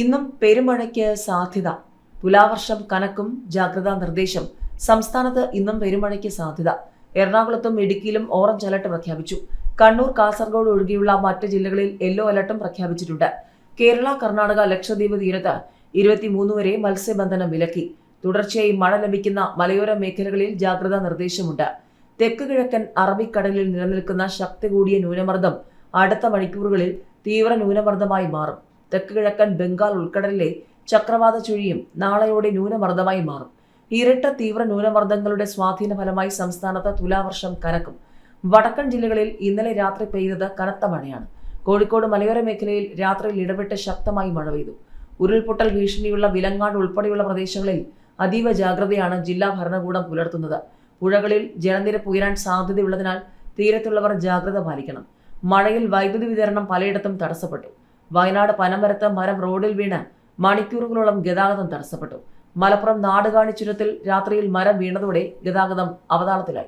ഇന്നും പെരുമഴയ്ക്ക് സാധ്യത. തുലാവർഷം കനക്കും ജാഗ്രതാ നിർദ്ദേശം. സംസ്ഥാനത്ത് ഇന്നും പെരുമഴയ്ക്ക് സാധ്യത. എറണാകുളത്തും ഇടുക്കിയിലും ഓറഞ്ച് അലർട്ട് പ്രഖ്യാപിച്ചു. കണ്ണൂർ കാസർഗോഡ് ഒഴികെയുള്ള മറ്റ് ജില്ലകളിൽ യെല്ലോ അലർട്ടും പ്രഖ്യാപിച്ചിട്ടുണ്ട്. കേരള കർണാടക ലക്ഷദ്വീപ് തീരത്ത് ഇരുപത്തിമൂന്ന് വരെ മത്സ്യബന്ധനം വിലക്കി. തുടർച്ചയായി മഴ ലഭിക്കുന്ന മലയോര മേഖലകളിൽ ജാഗ്രതാ നിർദ്ദേശമുണ്ട്. തെക്ക് കിഴക്കൻ അറബിക്കടലിൽ നിലനിൽക്കുന്ന ശക്തി കൂടിയ ന്യൂനമർദ്ദം അടുത്ത മണിക്കൂറുകളിൽ തീവ്ര ന്യൂനമർദ്ദമായി മാറും. തെക്ക് കിഴക്കൻ ബംഗാൾ ഉൾക്കടലിലെ ചക്രവാത ചുഴിയും നാളെയോടെ ന്യൂനമർദ്ദമായി മാറും. ഇരട്ട തീവ്ര ന്യൂനമർദ്ദങ്ങളുടെ സ്വാധീന ഫലമായി സംസ്ഥാനത്ത് തുലാവർഷം കനക്കും. വടക്കൻ ജില്ലകളിൽ ഇന്നലെ രാത്രി പെയ്തത് കനത്ത മഴയാണ്. കോഴിക്കോട് മലയോര മേഖലയിൽ രാത്രിയിൽ ഇടപെട്ട് ശക്തമായി മഴ പെയ്തു. ഉരുൾപൊട്ടൽ ഭീഷണിയുള്ള വിലങ്ങാട് ഉൾപ്പെടെയുള്ള പ്രദേശങ്ങളിൽ അതീവ ജാഗ്രതയാണ് ജില്ലാ ഭരണകൂടം പുലർത്തുന്നത്. പുഴകളിൽ ജലനിരപ്പ് ഉയരാൻ സാധ്യതയുള്ളതിനാൽ തീരത്തുള്ളവർ ജാഗ്രത പാലിക്കണം. മഴയിൽ വൈദ്യുതി വിതരണം പലയിടത്തും തടസ്സപ്പെട്ടു. വയനാട് പനമരത്ത് മരം റോഡിൽ വീണ് മണിക്കൂറുകളോളം ഗതാഗതം തടസ്സപ്പെട്ടു. മലപ്പുറം നാടുകാണി ചുരത്തിൽ രാത്രിയിൽ മരം വീണതോടെ ഗതാഗതം അവതാളത്തിലായി.